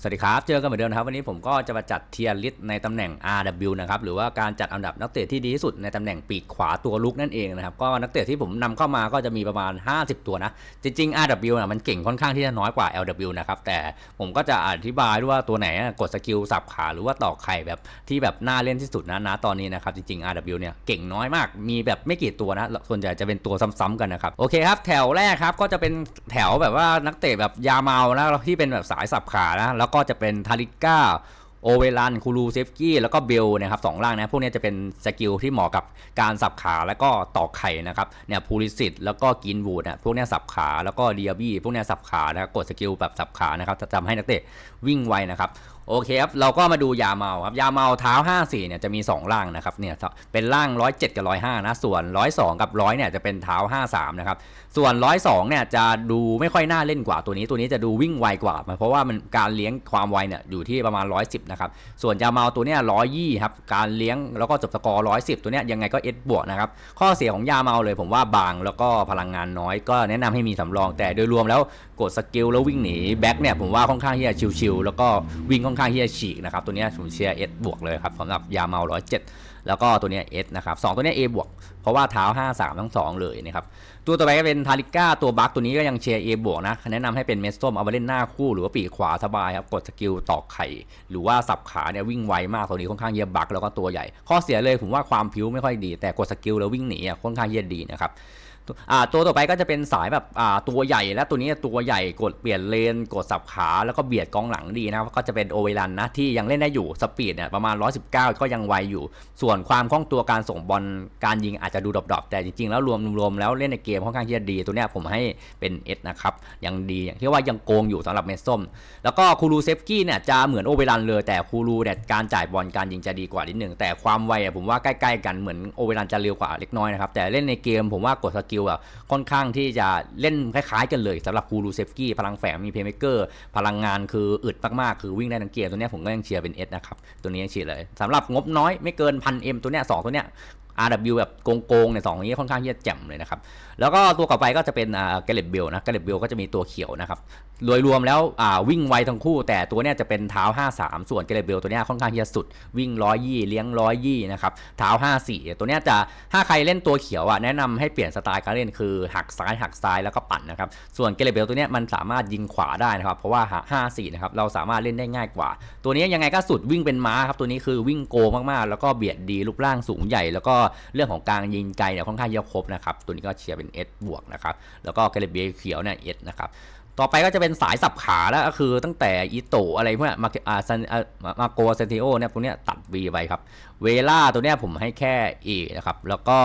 สวัสดีครับ เจอกันเหมือนเดิมนะครับ วันนี้ผมก็จะมาจัดเทียร์ลิสต์ในตำแหน่ง RW นะครับ หรือว่าการจัดอันดับนักเตะที่ดีที่สุดในตำแหน่งปีกขวาตัวลุกนั่นเองนะครับ ก็นักเตะที่ผมนำเข้ามาก็จะมีประมาณ 50 ตัวนะ จริง ๆ RW นะมันเก่งค่อนข้างที่จะน้อยกว่า LW นะครับ แต่ผมก็จะอธิบายด้วยว่าตัวไหนกดสกิลสับขาหรือว่าต่อไข่แบบที่แบบน่าเล่นที่สุดนะนะตอนนี้นะครับ จริง ๆ RW เนี่ยเก่งน้อยมาก มีแบบไม่กี่ตัวนะ ส่วนใหญ่จะเป็นตัวซ้ำๆกันนะครับ โอเคครับ แถวแรกครับ ก็จะเป็นแถวแบบว่านักเตะแบบยาเมานะที่เป็นแบบสายสับขานะแล้วก็จะเป็นทาริก้าโอเวลันคูรูเซฟกี้แล้วก็เบลนะครับสองล่างนะพวกนี้จะเป็นสกิลที่เหมาะกับการสับขาแล้วก็ตอกไข่นะครับเนี่ยพูลิสิตแล้วก็กินวูดนะพวกนี้สับขาแล้วก็เดียบี้พวกนี้สับขานะครับกดสกิลแบบสับขานะครับจะทำให้นักเตะวิ่งไวนะครับ โอเคครับ เราก็มาดูยาเมาครับ ยาเมาเท้า 54เนี่ยจะมี 2 ล่างนะครับ เนี่ยเป็นล่าง 107 กับ 105 นะ ส่วน 102 กับ 100 เนี่ยจะเป็นเท้า 53 นะครับ ส่วน 102 เนี่ยจะดูไม่ค่อยน่าเล่นกว่าตัวนี้ ตัวนี้จะดูวิ่งไวกว่า เพราะว่ามันการเลี้ยงความไวเนี่ยอยู่ที่ประมาณ 110 นะครับ ส่วนยาเมาตัวเนี้ย120 ครับ การเลี้ยงแล้วก็จบสกอร์ 110 ตัวเนี้ยยังไงก็เอสบวกนะครับ ข้อเสียของยาเมาเลยผมว่าบางแล้วก็พลังงานน้อย ก็แนะนำให้มีสำรอง แต่โดยรวมแล้วกดสกิลแล้ววิ่งหนีแบ็กเนี่ยผมว่าค่อนข้างที่จะชิวๆแล้วก็วิ่งอนข้างที่จะฉีกนะครับตัวนี้ผมเชียร์เอสบวกเลยครับสำหรับยาเมา107แล้วก็ตัวนี้เอสนะครับสองตัวนี้ย A บวกเพราะว่าเท้า 53 ทั้ง 2 เลยนะครับตัวต่อไปก็เป็นทาริก้าตัวบัคตัวนี้ก็ยังเชียร์ A บวกนะแนะนำให้เป็นเมสโตมเอาไปเล่นหน้าคู่ หรือว่าปีกขวาสบายครับกดสกิลตอกไข่ หรือว่าสับขาเนี่ยวิ่งไวมากตัวนี้ค่อนข้างเยอะบัคแล้วก็ตัวใหญ่ ข้อเสียเลยผมว่าความผิวไม่ค่อยดี แต่กดสกิลแล้ววิ่งหนีอะค่อนข้างเยอะดีนะครับ อ่าตัวต่อไปก็จะเป็นสายแบบอ่าตัวใหญ่และตัวนี้ตัวใหญ่กดเปลี่ยนเลนกดสับขาแล้วก็เบียดกองหลังดีนะครับก็จะเป็นโอเวลันนะที่ยังเล่นได้อยู่สปีดเนี่ยประมาณ 119 ก็ยังไวอยู่ ส่วนความคล่องตัวการส่งบอลการยิงอาจจะดูดรอปแต่จริงๆ แล้วรวมรวมแล้วเล่นในเกมค่อนข้างที่จะดี ตัวเนี้ยผมให้เป็นเอสนะครับยังดีอย่างที่ว่ายังโกงอยู่สำหรับเมสส้ม แล้วก็คูรูเซฟกี้เนี่ยจะเหมือนโอเวลันเลยแต่คูรูเนี่ยการจ่ายบอลการยิงจะดีกว่านิดนึงแต่ความไวอะผมว่าใกล้ๆกันเหมือนโอเวลันจะเร็วกว่าเล็กน้อยนะครับแต่เล่นในเกมผมว่ากดสกิลแบบค่อนข้างที่จะเล่นคล้ายๆกันเลยสำหรับคูรูเซฟกี้พลังแฝงมีเพย์เมเกอร์พลังงานคืออึดมากๆ คือวิ่งได้ทั้งเกียร์ตัวเนี้ยผมก็ยังเชียร์เป็นเอสนะครับ ตัวนี้ยังเชียร์เลยสำหรับงบน้อยไม่เกินพันเอ็มตัวเนี้ยสองตัวเนี้ย RW แบบโกงๆเนี่ยสองนี้ค่อนข้างที่จะแจ่มเลยนะครับ แล้วก็ตัวต่อไปก็จะเป็นอ่าเกเลตเบลนะเกเลตเบลก็จะมีตัวเขียวนะครับ โดยรวมแล้วอ่าวิ่งไวทั้งคู่ แต่ตัวเนี้ยจะเป็นเท้า 53 ส่วนเกเลตเบลตัวเนี้ยค่อนข้างที่จะสุด วิ่งร้อยยี่เลี้ยงร้อยยี่นะครับเท้า 54 ตัวเนี้ยจะถ้าใครเล่นตัวเขียวอะแนะนำให้เปลี่ยนสไตล์การเล่นคือหักซ้ายหักซ้ายแล้วก็ปั่นนะครับส่วนเกเลตเบลตัวเนี้ยมันสามารถยิงขวาได้นะครับเพราะว่า 54 นะครับเราสามารถเล่นได้ง่ายกว่า ตัวนี้ยังไงก็สุดวิ่งเป็นม้าครับตัวนี้คือวิ่งโกมากๆ แล้วก็เบียดดีรูปร่างสูงใหญ่แล้วก็เรื่องของการยิงไกลเนี่ยค่อนข้างเยอะครบนะครับตัวนี้ก็เชียร์เป็น S บวกนะครับแล้วก็เกเรเบียเขียวเนี่ย S นะครับต่อไปก็จะเป็นสายสับขาแล้วก็คือตั้งแต่อีโตอะไรพวกนี้มาอาซันมาโกเซนติโอเนี่ยพวกนี้ตัด V ไปครับ เวล่าตัวเนี้ยผมให้แค่ A นะครับ แล้วก็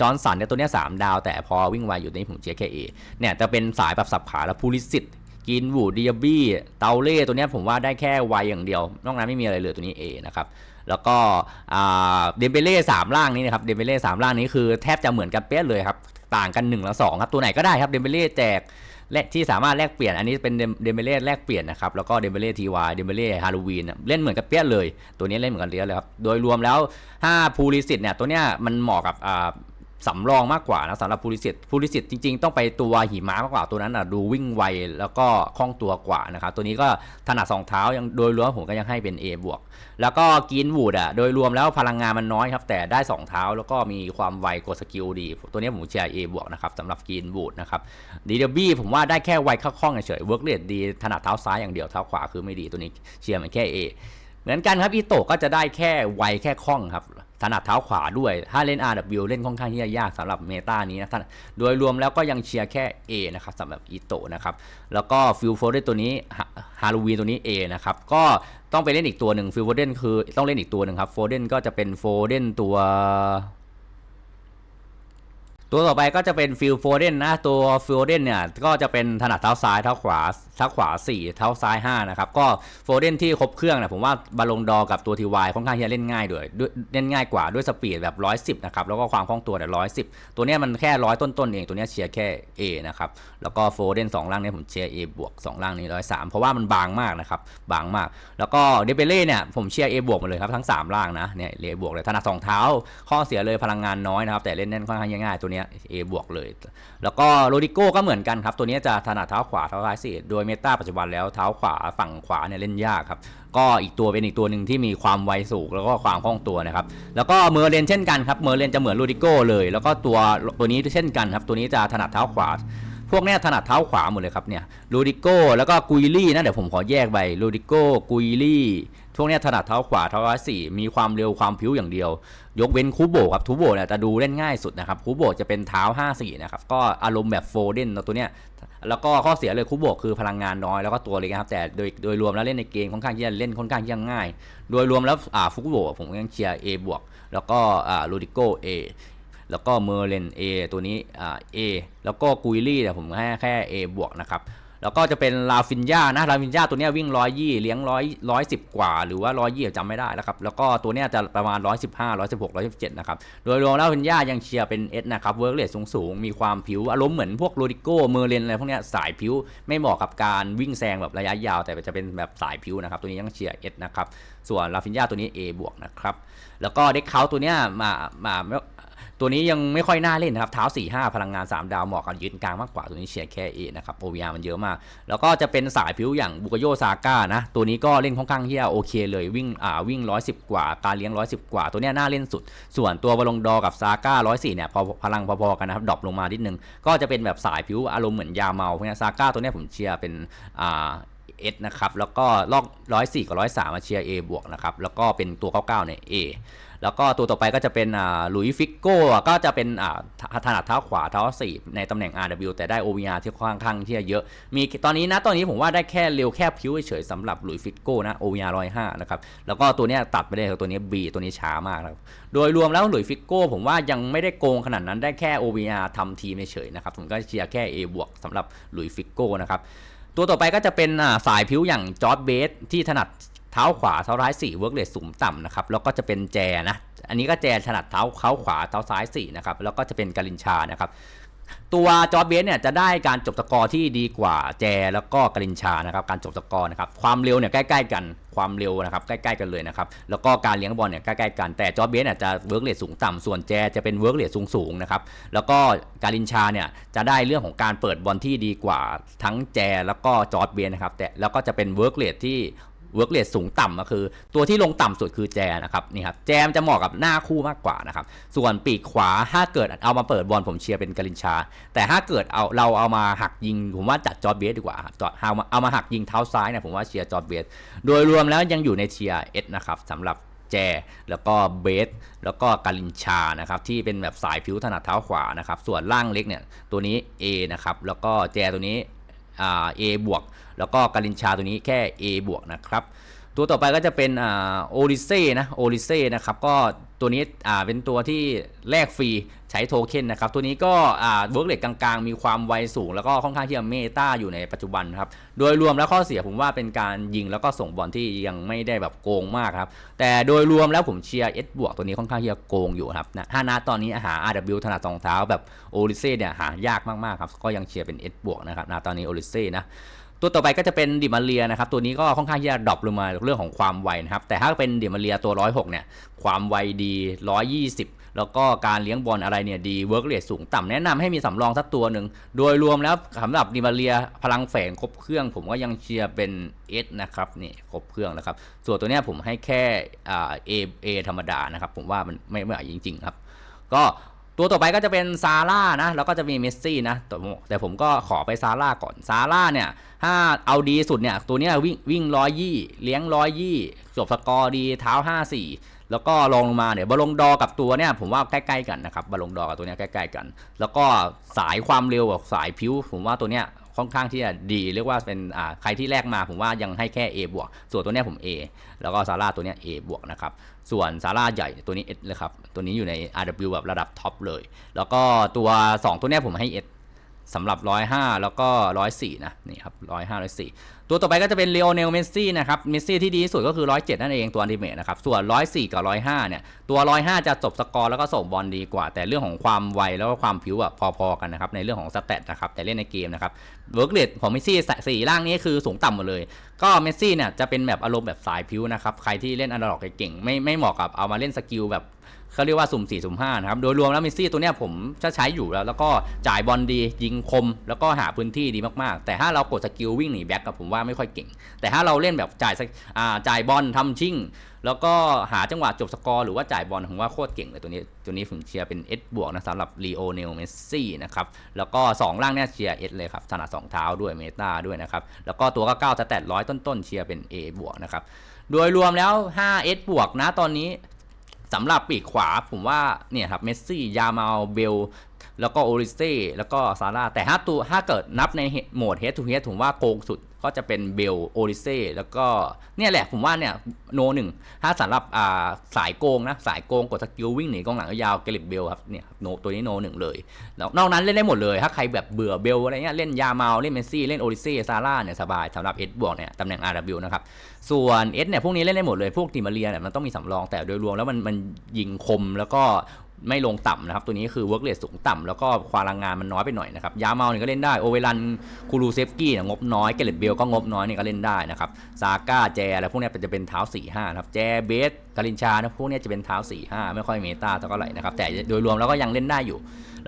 จอร์นสันเนี่ยตัวเนี้ยสามดาว แต่พอวิ่งไวอยู่ในผมเชียร์แค่ A เนี่ยจะเป็นสายแบบสับขาแล้วพูลิสิตกินวูดดิยบี้เตาเล่ตัวเนี้ยผมว่าได้แค่ไวอย่างเดียวนอกนั้นไม่มีอะไรเลยตัวนี้ A นะครับ แล้วก็เดมเบเล่สามล่างนี้นะครับเดมเบเล่สามล่างนี้คือแทบจะเหมือนกันเป๊ะเลยครับต่างกัน1และ2ครับตัวไหนก็ได้ครับเดมเบเล่แจกและที่สามารถแลกเปลี่ยนอันนี้เป็นเดมเบเล่แลกเปลี่ยนนะครับแล้วก็เดมเบเล่ทีวายเดมเบเล่ฮาโลวีนเล่นเหมือนกับเปี้ยเลย ตัวนี้เล่นเหมือนกันเลี้ยเลยครับโดยรวมแล้วถ้าพูลิสิตเนี่ยตัวเนี้ยมันเหมาะกับ สำรองมากกว่านะสำหรับพูลิสิตพูลิสิตจริงๆ ต้องไปตัวหิมะมากกว่าตัวนั้นอะดูวิ่งไวแล้วก็คล่องตัวกว่านะครับตัวนี้ก็ถนัดสองเท้ายังโดยรวมผมก็ยังให้เป็น A บวกแล้วก็กินวูดอะโดยรวมแล้วพลังงานมันน้อยครับ แต่ได้ 2 เท้าแล้วก็มีความไวกดสกิลดี ตัวนี้ผมเชียร์ A บวกนะครับสำหรับกินวูดนะครับดีเดบี้ผมว่าได้แค่ไวคล่องเฉยเวิร์กเรทดีถนัดเท้าซ้ายอย่างเดียวเท้าขวาคือไม่ดีตัวนี้เชียร์มันแค่ A เหมือนกันครับอีโตก็จะได้แค่ไวแค่คล่องครับ ถนัดเท้าขวาด้วย ถ้าเล่น RW เล่นค่อนข้างที่จะยากสำหรับเมตานี้นะท่านโดยรวมแล้วก็ยังเชียร์แค่ A นะครับสำหรับอิโตนะครับ แล้วก็ฟิลโฟเดนตัวนี้ฮาโลวีนตัวนี้ A นะครับ ก็ต้องไปเล่นอีกตัวหนึ่งฟิลโฟเดนคือต้องเล่นอีกตัวหนึ่งครับโฟเดนก็จะเป็นโฟเดนตัว ตัวต่อไปก็จะเป็นฟิลโฟเดนนะตัวฟิลโฟเดนเนี่ยก็จะเป็นถนัดเท้าซ้ายเท้าขวาเท้าขวา 4 เท้าซ้าย 5 นะครับ ก็โฟเดนที่ครบเครื่องนะผมว่าบาลงดอกับตัวทีวายค่อนข้างที่จะเล่นง่ายด้วยเล่นง่ายกว่าด้วยสปีดแบบ 110 นะครับ แล้วก็ความคล่องตัวเนี่ย110 ตัวนี้มันแค่ร้อยต้นๆเองตัวนี้เชียร์แค่ A นะครับ แล้วก็โฟเดน2ล่างนี่ผมเชียร์ A บวก2ล่างนี้103 เพราะว่ามันบางมากนะครับบางมาก แล้วก็เดเบเล่เนี่ยผมเชียร์ A บวกหมาเลยครับทั้ง 3 ล่างนะเนี่ย A บวกเลยถนัดสองเท้าข้อเสียเลยพลังงานน้อยนะครับแต่เล่นแน่นค่อนข้างง่ายๆตัวเนี้ย A บวกเลย แล้วก็โรดิโก้ก็เหมือนกันครับ ตัวนี้จะถนัดเท้าขวาเท้าซ้ายสี่โดยเมตาปัจจุบันแล้วเท้าขวาฝั่งขวาเนี่ยเล่นยากครับ ก็อีกตัวเป็นอีกตัวหนึ่งที่มีความไวสูงแล้วก็ความคล่องตัวนะครับ แล้วก็เมอร์เลนเช่นกันครับ เมอร์เลนจะเหมือนโรดิโก้เลย แล้วก็ตัวตัวนี้เช่นกันครับ ตัวนี้จะถนัดเท้าขวา พวกเนี้ยถนัดเท้าขวาหมดเลยครับเนี่ยลูดิโก้แล้วก็กุยลี่นะเดี๋ยวผมขอแยกไปลูดิโก้กุยลี่พวกนี้ถนัดเท้าขวาเท้าซ้ายสี่มีความเร็วความผิวอย่างเดียว ยกเว้นคูโบครับทูโบเนี่ยจะดูเล่นง่ายสุดนะครับคูโบจะเป็นเท้า 5 4 นะครับ ก็อารมณ์แบบโฟเดนตัวเนี้ยแล้วก็ข้อเสียเลยคูโบคือพลังงานน้อยแล้วก็ตัวเล็กครับ แต่โดยโดยรวมแล้วเล่นในเกมค่อนข้างที่จะเล่นค่อนข้างที่จะง่าย โดยรวมแล้วอ่าฟุกโบผมยังเชียร์ A บวกแล้วก็อ่าลูดิโก้ A แล้วก็เมอร์เลน A ตัวนี้อ่า A แล้วก็กุยลี่เนี่ยผมให้แค่ A บวกนะครับแล้วก็จะเป็นลาฟินยานะลาฟินยาตัวนี้วิ่งร้อยยี่เลี้ยงร้อยร้อยสิบกว่า หรือว่าร้อยยี่จำไม่ได้แล้วครับ แล้วก็ตัวนี้จะประมาณร้อยสิบห้าร้อยสิบหกร้อยสิบเจ็ดนะครับ โดยรวมล้วฟินยายังเชียร์เป็นเอสนะครับ เวิร์กเลสสูงสูงมีความผิว อารมณ์เหมือนพวกโรดิโก้เมอร์เลนอะไรพวกนี้สายผิว ไม่เหมาะกับการวิ่งแซงแบบระยะยาว แต่จะเป็นแบบสายผิวนะครับ ตัวนี้ยังเชียร์เอสนะครับ ส่วนลาฟินยาตัวนี้ A บวกนะครับ แล้วก็เด็กเขาตัวนี้มามา ตัวนี้ยังไม่ค่อยน่าเล่นนะครับเท้า 4 5 พลังงาน 3 ดาวเหมาะกับยืนกลางมากกว่าตัวนี้เชียร์แค่เอนะครับโอวีมันเยอะมาก แล้วก็จะเป็นสายผิวอย่างบุกโยซาก้านะ ตัวนี้ก็เล่นค่อนข้างที่จะโอเคเลยวิ่งอ่าวิ่ง 110 กว่า การเลี้ยง 110 กว่า ตัวนี้น่าเล่นสุด ส่วนตัวบอลงดอกับซาก้า104เนี่ยพอพลังพอๆกันนะครับดรอปลงมานิดนึงก็จะเป็นแบบสายผิวอารมณ์เหมือนยาเมาพวกเนี้ยซาก้าตัวนี้ผมเชียร์เป็นอ่า เอสนะครับ แล้วก็ลอกร้อยสี่กับร้อยสามมาเชียร์ A บวกนะครับ แล้วก็เป็นตัว 99 เนี่ย A แล้วก็ตัวต่อไปก็จะเป็นอ่าหลุยฟิกโก้ก็จะเป็นอ่าถนัดเท้าขวาเท้าสี่ในตำแหน่ง RW แต่ได้ OVR ที่ค่อนข้างที่จะเยอะ มีตอนนี้นะตอนนี้ผมว่าได้แค่เร็วแค่พิ้วเฉยสำหรับหลุยฟิกโก้นะ OVR 105 นะครับ แล้วก็ตัวเนี้ยตัดไปได้กับตัวนี้ B ตัวนี้ช้ามากนะครับโดยรวมแล้วหลุยฟิกโก้ผมว่ายังไม่ได้โกงขนาดนั้นได้แค่ OVR ทำทีมเฉยนะครับผมก็เชียร์แค่ A บวกสำหรับหลุยฟิกโก้นะครับ ตัวต่อไปก็จะเป็นสายผิวอย่างจอร์ดเบสที่ถนัดเท้าขวาเท้าซ้ายสี่เวิร์กเลสสูงต่ำนะครับแล้วก็จะเป็นแจนะอันนี้ก็แจถนัดเท้าเท้าขวาเท้าซ้ายสี่นะครับแล้วก็จะเป็นกาลินชานะครับ ตัวจอร์เบสเนี่ยจะได้การจบสกอร์ที่ดีกว่าแจแล้วก็กาลินชานะครับการจบสกอร์นะครับความเร็วเนี่ยใกล้ๆกันความเร็วนะครับใกล้ๆกันเลยนะครับแล้วก็การเลี้ยงบอลเนี่ยใกล้ๆกันแต่จอร์เบสเนี่ยจะเวิร์กเลสสูงต่ำส่วนแจจะเป็นเวิร์กเลสสูงๆนะครับแล้วก็การินชาเนี่ยจะได้เรื่องของการเปิดบอลที่ดีกว่าทั้งแจแล้วก็จอร์เบียนนะครับแต่แล้วก็จะเป็นเวิร์กเลทที่ เวิร์กเลทสูงต่ำก็คือ ตัวที่ลงต่ำสุดคือแจนะครับนี่ครับแจมจะเหมาะกับหน้าคู่มากกว่านะครับส่วนปีกขวาถ้าเกิดเอามาเปิดบอลผมเชียร์เป็นการินชา แต่ถ้าเกิดเอาเราเอามาหักยิงผมว่าจัดจอร์เบียสดีกว่าครับจอดเอามาเอามาหักยิงเท้าซ้ายเนี่ยผมว่าเชียร์จอร์เบียสโดยรวมแล้วยังอยู่ในเทียร์เอสนะครับสำหรับแจ แล้วก็เบส แล้วก็กาลินชา นะครับ ที่เป็นแบบสายผิวถนัดเท้าขวา นะครับ ส่วนล่างเล็กเนี่ย ตัวนี้ A นะครับ แล้วก็แจตัวนี้ A บวกแล้วก็กาลินชาตัวนี้แค่ A บวกนะครับ ตัวต่อไปก็จะเป็นโอริเซ่นะโอริเซ่นะครับก็ ตัวนี้อ่าเป็นตัวที่แลกฟรีใช้โทเค็นนะครับ ตัวนี้ก็อ่าเวิร์กเลทกลางๆ มีความไวสูง แล้วก็ค่อนข้างที่จะเมตาอยู่ในปัจจุบันครับ โดยรวมแล้วข้อเสียผมว่าเป็นการยิงแล้วก็ส่งบอลที่ยังไม่ได้แบบโกงมากครับ แต่โดยรวมแล้วผมเชียร์ S บวกตัวนี้ค่อนข้างที่จะโกงอยู่ครับนะถ้านาตอนนี้หา RW ถนัดสองเท้าแบบโอริเซ่เนี่ยหายากมากๆครับก็ยังเชียร์เป็น S บวกนะครับนาตอนนี้โอริเซ่นะ ตัวต่อไปก็จะเป็นดิมาเรียนะครับ ตัวนี้ก็ค่อนข้างที่จะดรอปลงมาเรื่องของความไวนะครับ แต่ถ้าเป็นดิมาเรียตัว 106 เนี่ย ความไวดี 120 แล้วก็การเลี้ยงบอลอะไรเนี่ยดีเวิร์กเรทสูงต่ำแนะนำให้มีสำรองสักตัวหนึ่ง โดยรวมแล้วสำหรับดิมาเรียพลังแฝงครบเครื่อง ผมก็ยังเชียร์เป็น S นะครับนี่ครบเครื่องแล้วครับ ส่วนตัวเนี้ยผมให้แค่เอ่า A A ธรรมดานะครับ ผมว่ามันไม่ไม่ไหวจริง ๆ ครับ ก็ ตัวต่อไปก็จะเป็นซาร่านะแล้วก็จะมีเมสซี่นะแต่ผมก็ขอไปซาร่าก่อนซาร่าเนี่ยถ้าเอาดีสุดเนี่ยตัวเนี้ยวิ่งวิ่งร้อยยี่เลี้ยงร้อยยี่จบสกอร์ดีเท้าห้าสี่แล้วก็ลองลงมาเนี่ยบอลงดอกับตัวเนี่ยผมว่าใกล้ๆกันนะครับบอลงดอกับตัวเนี้ยใกล้ๆกัน แล้วก็สายความเร็วกับสายผิวผมว่าตัวเนี้ย ค่อนข้างที่จะดี เรียกว่าเป็นอ่าใครที่แลกมาผมว่ายังให้แค่ A บวกส่วนตัวเนี้ยผม A แล้วก็ซาร่าตัวเนี้ย A บวกนะครับส่วนซาร่าใหญ่ตัวนี้ S เลยครับตัวนี้อยู่ใน RW แบบระดับท็อปเลย แล้วก็ตัว 2 ตัวเนี้ยผมให้ S สำหรับ 105 แล้วก็ 104 นะนี่ครับ 105 104 ตัวต่อไปก็จะเป็นเลโอเนลเมสซี่นะครับเมสซี่ที่ดีที่สุดก็คือ 107 นั่นเองตัวอันติเมทนะครับ ส่วน 104 กับ 105 เนี่ย ตัว 105 จะจบสกอร์แล้วก็ส่งบอลดีกว่า แต่เรื่องของความไวแล้วก็ความผิวอะพอๆกันนะครับในเรื่องของสเตตนะครับแต่เล่นในเกมนะครับเวิร์กเรทของเมสซี่สี่ล่างนี้คือสูงต่ำหมดเลย ก็เมสซี่เนี่ยจะเป็นแบบอารมณ์แบบสายผิวนะครับใครที่เล่นอันดอรอกเก่งไม่ไม่เหมาะกับเอามาเล่นสกิลแบบ เขาเรียกว่าสุ่ม4สุ่ม5นะครับ โดยรวมแล้วเมสซี่ตัวเนี้ยผมจะใช้อยู่แล้ว แล้วก็จ่ายบอลดียิงคม แล้วก็หาพื้นที่ดีมากๆ แต่ถ้าเรากดสกิลวิ่งหนีแบ็กกับผมว่าไม่ค่อยเก่ง แต่ถ้าเราเล่นแบบจ่ายอ่าจ่ายบอลทำชิ่ง แล้วก็หาจังหวะจบสกอร์หรือว่าจ่ายบอลผมว่าโคตรเก่งเลยตัวนี้ตัวนี้ผมเชียร์เป็น S บวกนะสำหรับลีโอเนลเมสซี่นะครับแล้วก็ 2 ล่างเนี่ยเชียร์ S เลยครับถนัด2เท้าด้วยเมตาด้วยนะครับแล้วก็ตัวก็9สแตทร้อยต้นๆเชียร์เป็น A บวกนะครับโดยรวมแล้ว 5S บวกนะตอนนี้ สำหรับปีกขวาผมว่าเนี่ยครับเมสซี่ ยามาลเบล แล้วก็โอริเซ่แล้วก็ซาร่าแต่ถ้าตัวถ้าเกิดนับในโหมดเฮดทูเฮดผมว่าโกงสุด ก็จะเป็นเบลโอริเซ่แล้วก็เนี่ยแหละผมว่าเนี่ยโนหนึ่งถ้าสำหรับอ่าสายโกงนะสายโกงกดสกิลวิ่งหนีกองหลังยาวเกลิบเบลครับเนี่ยโนตัวนี้โนหนึ่งเลยแล้วนอกนั้นเล่นได้หมดเลย ถ้าใครแบบเบื่อเบลอะไรเงี้ยเล่นยาเมาเล่นเมสซี่เล่นโอริเซ่ซาร่าเนี่ยสบายสำหรับเอสบวกเนี่ยตำแหน่ง RW นะครับส่วน S เนี่ยพวกนี้เล่นได้หมดเลยพวกติมาเรียเนี่ยมันต้องมีสำรองแต่โดยรวมแล้วมันมันยิงคมแล้วก็ ไม่ลงต่ำนะครับ ตัวนี้คือเวิร์กเรทสูงต่ำแล้วก็ความลังงานมันน้อยไปหน่อยนะครับ ยาเมาเนี่ยก็เล่นได้ โอเวรันคูรูเซฟกี้เนี่ยงบน้อย เกเลตเบลก็งบน้อยเนี่ยก็เล่นได้นะครับ ซาก้าแจอะไรพวกนี้จะเป็นเท้า4 5นะครับ แจเบสกาลินชานะพวกนี้จะเป็นเท้า4 5ไม่ค่อยเมตาเท่าไหร่นะครับ แต่โดยรวมแล้วก็ยังเล่นได้อยู่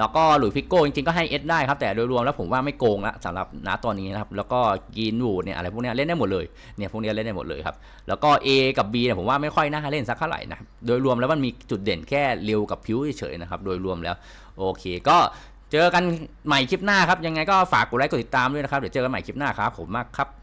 แล้วก็หลุยฟิโก้จริงๆก็ให้ S ได้ครับ แต่โดยรวมแล้วผมว่าไม่โกงละสำหรับณตอนนี้นะครับ แล้วก็กีนวูดเนี่ยอะไรพวกนี้เล่นได้หมดเลย เนี่ยพวกนี้เล่นได้หมดเลยครับ แล้วก็ A กับ B เนี่ยผมว่าไม่ค่อยน่าเล่นสักเท่าไหร่นะครับ โดยรวมแล้วมันมีจุดเด่นแค่เร็วกับพิ้วเฉยๆนะครับ โดยรวมแล้ว โอเค ก็เจอกันใหม่คลิปหน้าครับ ยังไงก็ฝากกดไลค์กดติดตามด้วยนะครับ เดี๋ยวเจอกันใหม่คลิปหน้าครับ ผมมากครับ